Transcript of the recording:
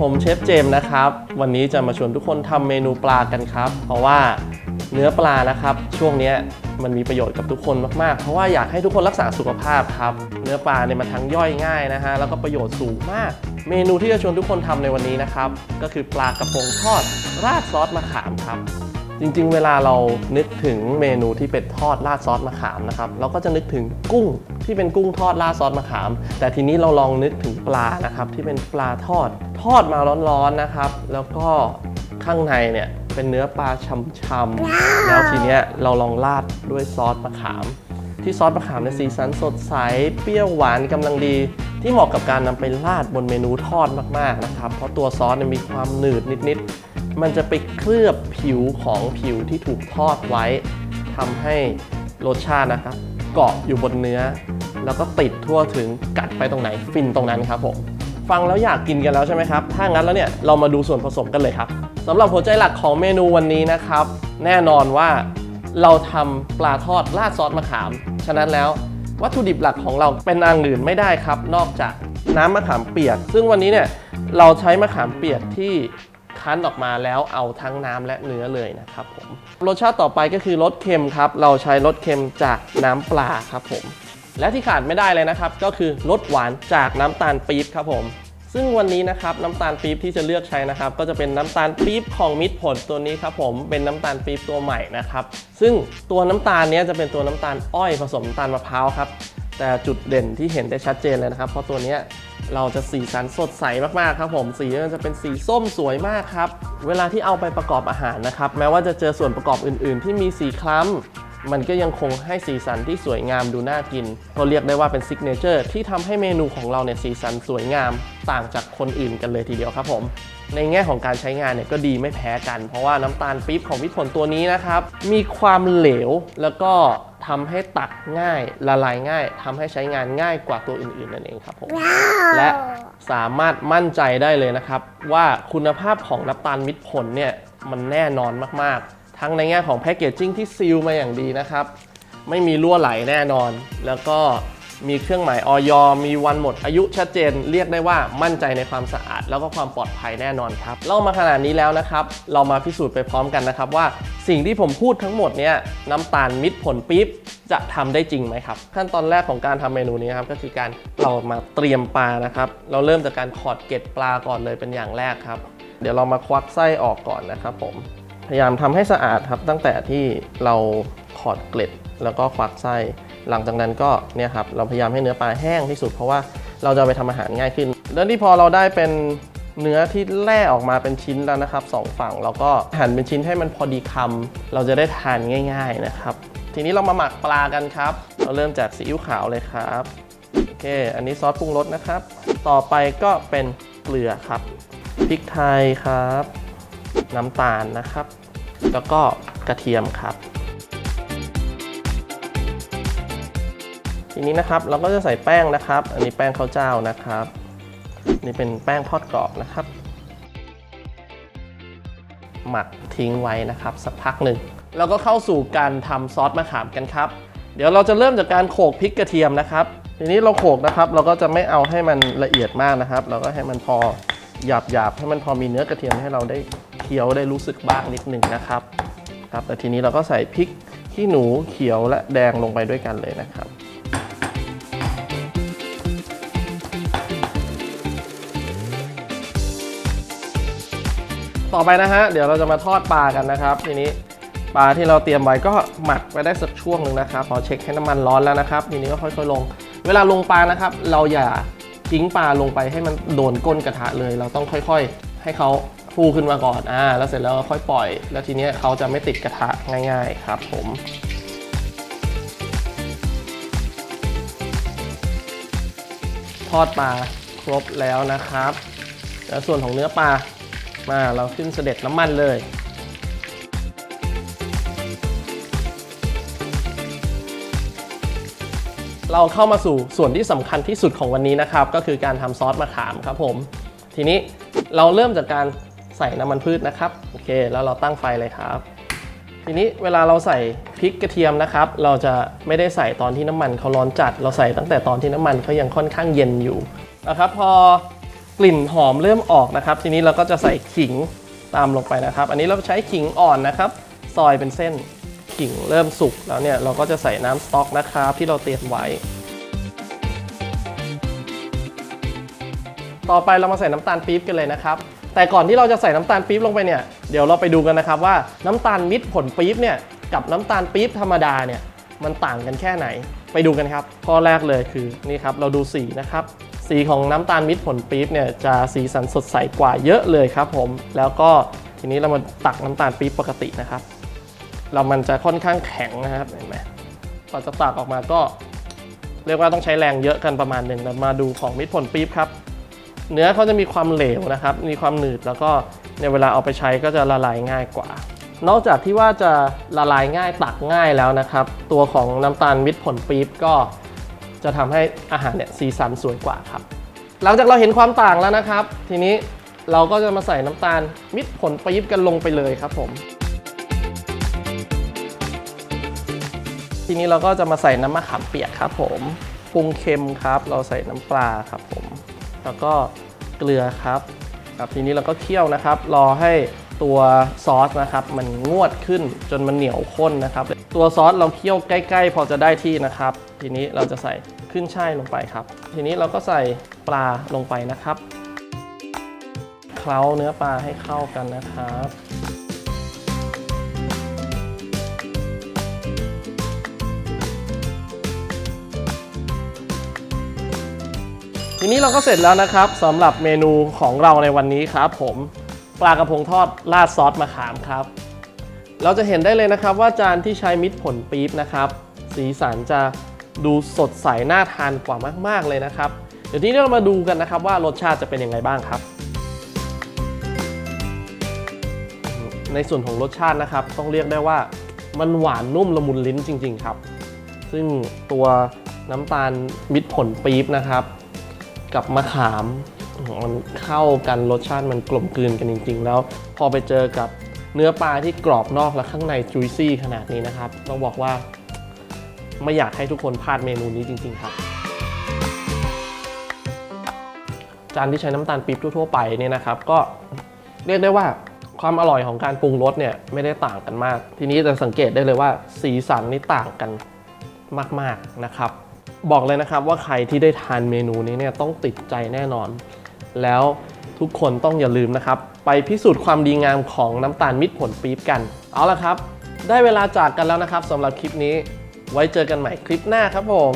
ผมเชฟเจมส์นะครับ วันนี้จะมาชวนทุกคนทำเมนูปลากันครับ เพราะว่าเนื้อปลานะครับ ช่วงนี้มันมีประโยชน์กับทุกคนมากๆ เพราะว่าอยากให้ทุกคนรักษาสุขภาพครับ เนื้อปลาเนี่ยมันทั้งย่อยง่ายนะฮะ แล้วก็ประโยชน์สูงมาก เมนูที่จะชวนทุกคนทำในวันนี้นะครับ ก็คือปลากระพงทอดราดซอสมะขามครับ จริงๆ เวลาเรานึกถึงเมนูที่เป็นทอดราดซอสมะขามนะครับเราก็จะนึกถึงกุ้งที่เป็นกุ้งทอดราดซอสมะขาม แต่ทีนี้เราลองนึกถึงปลานะครับที่เป็นปลาทอดทอดมาร้อนๆนะครับ แล้วก็ข้างในเนี่ยเป็นเนื้อปลาช่ำๆแล้วทีเนี้ยเราลองราดด้วยซอสมะขาม ที่ซอสมะขามในยสีสันสดใสเปรี้ยวหวานกำลังดี ที่เหมาะกับการนำไปราดบนเมนูทอดมากๆนะครับ เพราะตัวซอสเนี่ยมีความหนืดนิดๆ มันจะไปเคลือบผิวของผิวที่ถูกทอดไว้ทำให้รสชาตินะครับเกาะอยู่บนเนื้อ แล้วก็ติดทั่วถึงกัดไปตรงไหนฟินตรงนั้นครับผมฟังแล้วอยากกินกันแล้วใช่ไหมครับ ถ้างั้นแล้วเนี่ยเรามาดูส่วนผสมกันเลยครับสำหรับหัวใจหลักของเมนูวันนี้นะครับ แน่นอนว่าเราทำปลาทอดราดซอสมะขาม ฉะนั้นแล้ววัตถุดิบหลักของเราเป็นอันอื่นไม่ได้ครับ นอกจากน้ำมะขามเปียก ซึ่งวันนี้เนี่ยเราใช้มะขามเปียกที่ คั้นออกมาแล้วเอาทั้งน้ำและเนื้อเลยนะครับผมรสชาติต่อไปก็คือรสเค็มครับ เราใช้รสเค็มจากน้ำปลาครับผม และที่ขาดไม่ได้เลยนะครับ ก็คือรสหวานจากน้ำตาลปี๊บครับผมซึ่งวันนี้นะครับน้ำตาลปี๊บที่จะเลือกใช้นะครับ ก็จะเป็นน้ำตาลปี๊บของมิตรผลตัวนี้ครับผมเป็นน้ำตาลปี๊บตัวใหม่นะครับ ซึ่งตัวน้ำตาลนี้จะเป็นตัวน้ำตาลอ้อยผสมน้ำตาลมะพร้าวครับแต่จุดเด่นที่เห็นได้ชัดเจนเลยนะครับ เพราะตัวนี้ เราจะสีสันสดใสมากๆครับผมสีมันจะเป็นสีส้มสวยมากครับ เวลาที่เอาไปประกอบอาหารนะครับ แม้ว่าจะเจอส่วนประกอบอื่น ๆ ที่มีสีคล้ำมันก็ยังคงให้สีสันที่สวยงามดูน่ากินก็เรียกได้ว่าเป็นซิกเนเจอร์ที่ทำให้เมนูของเราเนี่ยสีสันสวยงามต่างจากคนอื่นกันเลยทีเดียวครับผมในแง่ของการใช้งานเนี่ยก็ดีไม่แพ้กัน เพราะว่าน้ำตาลปี๊บของวิทผลตัวนี้นะครับ มีความเหลวแล้วก็ ทำให้ตักง่ายละลายง่ายทำให้ใช้งานง่ายกว่าตัวอื่นๆนั่นเองครับผมและสามารถมั่นใจได้เลยนะครับ ว่าคุณภาพของน้ำตาลมิตรผลเนี่ยมันแน่นอนมากๆ ทั้งในแง่ของแพคเกจจิ้งที่ซีลมาอย่างดีนะครับ ไม่มีรั่วไหลแน่นอน แล้วก็ มีเครื่องหมายออยมีวันหมดอายุชัดเจน เรียกได้ว่ามั่นใจในความสะอาด แล้วก็ความปลอดภัยแน่นอนครับเล่ามาขนาดนี้แล้วนะครับ เรามาพิสูจน์ไปพร้อมกันนะครับว่าสิ่งที่ผมพูดทั้งหมดเนี่ยน้ำตาลมิตรผลปี๊บจะทำได้จริงไหมครับ ขั้นตอนแรกของการทำเมนูนี้ครับก็คือการเรามาเตรียมปลานะครับ เราเริ่มจากการขอดเกล็ดปลาก่อนเลยเป็นอย่างแรกครับ เดี๋ยวเรามาควักไส้ออกก่อนนะครับ ผมพยายามทำให้สะอาดครับตั้งแต่ที่เราขอดเกล็ดแล้วก็ควักไส้ หลังจากนั้นก็เนี่ยครับเราพยายามให้เนื้อปลาแห้งที่สุด เพราะว่าเราจะไปทำอาหารง่ายขึ้น แล้วที่พอเราได้เป็นเนื้อที่แล่ออกมาเป็นชิ้นแล้วนะครับสองฝั่งเราก็หั่นเป็นชิ้นให้มันพอดีคำเราจะได้ทานง่าย ๆนะครับ ทีนี้เรามาหมักปลากันครับ เราเริ่มจากซีอิ๊วขาวเลยครับโอเค อันนี้ซอสปรุงรสนะครับ ต่อไปก็เป็นเกลือครับพริกไทยครับ น้ำตาลนะครับ แล้วก็กระเทียมครับ ทีนี้นะครับเราก็จะใส่แป้งนะครับ อันนี้แป้งข้าวเจ้านะครับ นี่เป็นแป้งทอดกรอบนะครับ หมักทิ้งไว้นะครับ สักพักหนึ่งแล้วก็เข้าสู่การทำซอสมะขามกันครับ เดี๋ยวเราจะเริ่มจากการโขลกพริกกระเทียมนะครับ ทีนี้เราโขลกนะครับ เราก็จะไม่เอาให้มันละเอียดมากนะครับ เราก็ให้มันพอหยาบหยาบให้มันพอมีเนื้อกระเทียมให้เราได้เคี้ยวได้รู้สึกบ้างนิดหนึ่งนะครับ ครับแต่ทีนี้เราก็ใส่พริกขี้หนูเขียวและแดงลงไปด้วยกันเลยนะครับ ต่อไปนะฮะ เดี๋ยวเราจะมาทอดปลากันนะครับ ทีนี้ปลาที่เราเตรียมไว้ก็หมักไว้ได้สักช่วงหนึ่งนะครับพอเช็คให้น้ำมันร้อนแล้วนะครับ ทีนี้ก็ค่อยๆลง เวลาลงปลานะครับ เราอย่าทิ้งปลาลงไปให้มันโดนก้นกระทะเลย เราต้องค่อยๆ ให้เขาฟูขึ้นมาก่อนอ่าแล้วเสร็จแล้วค่อยปล่อย แล้วทีนี้เขาจะไม่ติดกระทะง่าย ๆ ครับ ผมทอดปลาครบแล้วนะครับแล้วส่วนของเนื้อปลา มาเราขึ้นเสด็จน้ำมันเลยเราเข้ามาสู่ส่วนที่สำคัญที่สุดของวันนี้นะครับ ก็คือการทำซอสมะขามครับผม ทีนี้เราเริ่มจากการใส่น้ำมันพืชนะครับโอเค แล้วเราตั้งไฟเลยครับ ทีนี้เวลาเราใส่พริกกระเทียมนะครับ เราจะไม่ได้ใส่ตอนที่น้ำมันเขาร้อนจัด เราใส่ตั้งแต่ตอนที่น้ำมันเขายังค่อนข้างเย็นอยู่นะครับ พอ กลิ่นหอมเริ่มออกนะครับ ทีนี้เราก็จะใส่ขิงตามลงไปนะครับ อันนี้เราใช้ขิงอ่อนนะครับ ซอยเป็นเส้นขิงเริ่มสุกแล้วเนี่ยเราก็จะใส่น้ำสต๊อกนะครับ ที่เราเตรียมไว้ ต่อไปเรามาใส่น้ำตาลปี๊บกันเลยนะครับ แต่ก่อนที่เราจะใส่น้ำตาลปี๊บลงไปเนี่ยเดี๋ยวเราไปดูกันนะครับว่าน้ำตาลมิตรผลปี๊บเนี่ยกับน้ำตาลปี๊บธรรมดาเนี่ยมันต่างกันแค่ไหน ไปดูกันครับข้อแรกเลยคือนี่ครับเราดูสีนะครับ สีของน้ำตาลมิตรผลปี๊บเนี่ยจะสีสันสดใสกว่าเยอะเลยครับผม แล้วก็ทีนี้เรามาตักน้ำตาลปี๊บปกตินะครับ เรามันจะค่อนข้างแข็งนะครับเห็นไหมพอจะตักออกมาก็เรียกว่าต้องใช้แรงเยอะกันประมาณหนึ่งเรามาดูของมิตรผลปี๊บครับ เนื้อเขาจะมีความเหลวนะครับ มีความหนืดแล้วก็ในเวลาเอาไปใช้ก็จะละลายง่ายกว่า นอกจากที่ว่าจะละลายง่ายตักง่ายแล้วนะครับ ตัวของน้ำตาลมิตรผลปี๊บก็ จะทำให้อาหารเนี่ยสีสันสวยกว่าครับ หลังจากเราเห็นความต่างแล้วนะครับ ทีนี้เราก็จะมาใส่น้ำตาลมิตรผลปี๊บกันลงไปเลยครับผม ทีนี้เราก็จะมาใส่น้ำมะขามเปียกครับผมปรุงเค็มครับ เราใส่น้ำปลาครับผม แล้วก็เกลือครับครับทีนี้เราก็เคี่ยวนะครับ รอให้ ตัวซอสนะครับมันงวดขึ้นจนมันเหนียวข้นนะครับ ตัวซอสเราเคี่ยวใกล้ ๆ พอจะได้ที่นะครับ ทีนี้เราจะใส่ขึ้นช่ายลงไปครับ ทีนี้เราก็ใส่ปลาลงไปนะครับ เคล้าเนื้อปลาให้เข้ากันนะครับทีนี้เราก็เสร็จแล้วนะครับสำหรับเมนูของเราในวันนี้ครับผม ปลากระพงทอดราดซอสมะขามครับ เราจะเห็นได้เลยนะครับว่าจานที่ใช้มิตรผลปี๊บนะครับ สีสันจะดูสดใสน่าทานกว่ามาก ๆ เลยนะครับ เดี๋ยวทีนี้เรามาดูกันนะครับว่ารสชาติจะเป็นยังไงบ้างครับ ในส่วนของรสชาตินะครับ ต้องเรียกได้ว่ามันหวานนุ่มละมุนลิ้นจริง ๆ ครับ ซึ่งตัวน้ำตาลมิตรผลปี๊บนะครับ กับมะขาม มันเข้ากันรสชาติมันกลมกลืนกันจริง ๆ แล้ว พอไปเจอกับเนื้อปลาที่กรอบนอกและข้างในจุยซี่ขนาดนี้นะครับ ต้องบอกว่าไม่อยากให้ทุกคนพลาดเมนูนี้จริง ๆ ครับ จานที่ใช้น้ำตาลปี๊บทั่วๆไปเนี่ยนะครับ ก็เรียกได้ว่าความอร่อยของการปรุงรสเนี่ยไม่ได้ต่างกันมาก ทีนี้จะสังเกตได้เลยว่าสีสันนี่ต่างกันมาก ๆนะครับ บอกเลยนะครับว่าใครที่ได้ทานเมนูนี้เนี่ยต้องติดใจแน่นอน แล้วทุกคนต้องอย่าลืมนะครับ ไปพิสูจน์ความดีงามของน้ำตาลมิตรผลปี๊บกัน เอาละครับ ได้เวลาจากกันแล้วนะครับสำหรับคลิปนี้ ไว้เจอกันใหม่คลิปหน้าครับผม